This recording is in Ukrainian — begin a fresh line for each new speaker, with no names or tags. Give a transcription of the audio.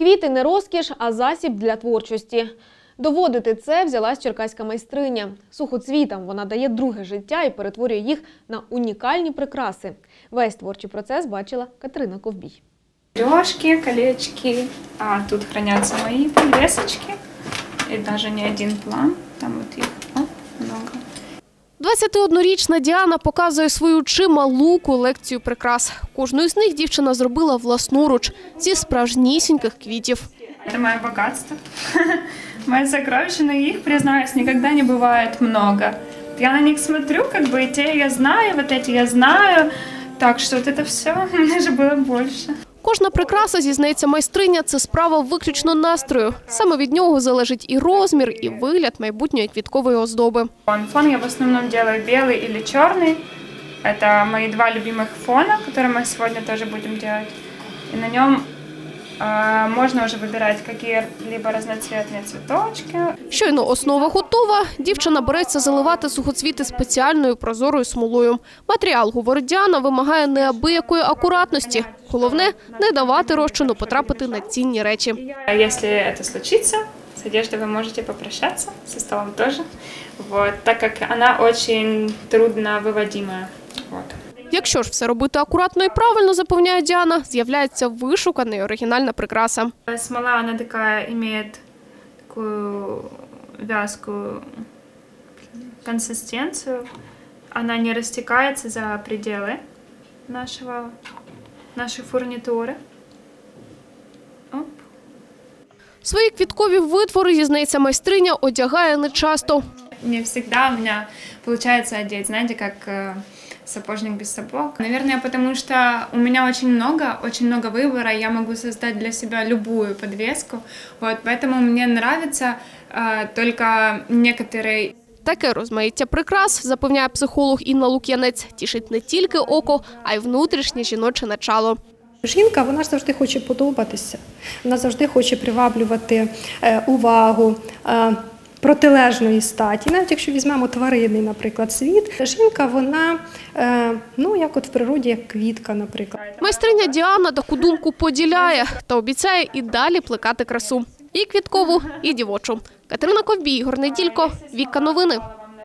Квіти не розкіш, а засіб для творчості. Доводити це взялась черкаська майстриня. Сухоцвітам вона дає друге життя і перетворює їх на унікальні прикраси. Весь творчий процес бачила Катерина Ковбій.
Сережки, колечки, а тут хранятся мои подвесочки. И даже не один план, там их оп, много.
21-річна Діана показує свою чималу колекцію прикрас. Кожну з них дівчина зробила власноруч зі справжнісіньких квітів.
Это мое богатство, мое сокровище, но их, признаюсь, никогда не бывает много. Я на них смотрю, как бы и те я знаю, вот эти я знаю, так что вот это все, мне же было больше.
Кожна прикраса, зізнається майстриня, це справа виключно настрою. Саме від нього залежить і розмір, і вигляд майбутньої квіткової оздоби.
Фон. Фон я в основном делаю белый или черный. Это мои два любимых фона, которые мы сегодня тоже будем делать. И на нем э, можно уже выбирать какие-либо разноцветные цветочки.
Щойно основа готова, дівчина береться заливати сухоцвіти спеціальною прозорою смолою. Матеріал, говорить Діана, вимагає неабиякої акуратності. Головне – не давати розчину потрапити на цінні речі.
А Если это случится, с одеждой вы можете попрощаться, со столом тоже. Вот, так как она очень трудно выводимая. Вот.
Якщо ж все робити акуратно і правильно, запевняє Діана, з'являється вишукана і оригінальна прикраса.
Смола, она такая, имеет такую вязкую консистенцию. Она не растекается за пределы нашего, нашей фурнитуры. Оп.
Свої квіткові витвори, зізнається майстриня, одягає нечасто.
Не всегда у меня получается одеть, знаете, как э, сапожник без сапог. Наверное, потому что у меня очень много, очень много выбора, я могу создать для себя любую подвеску. Вот, поэтому мне нравится э, только некоторые
Таке розмаїття прикрас, запевняє психолог Інна Лук'янець, тішить не тільки око, а й внутрішнє жіноче начало.
Жінка вона ж завжди хоче подобатися, вона завжди хоче приваблювати е, увагу. Протилежної статі, навіть якщо візьмемо тваринний, наприклад, світ, жінка, вона е, ну як от в природі, як квітка, наприклад.
Майстриня Діана таку думку поділяє та обіцяє і далі плекати красу. І квіткову, і дівочу. Катерина Ковбій, Ігор Віка Новини.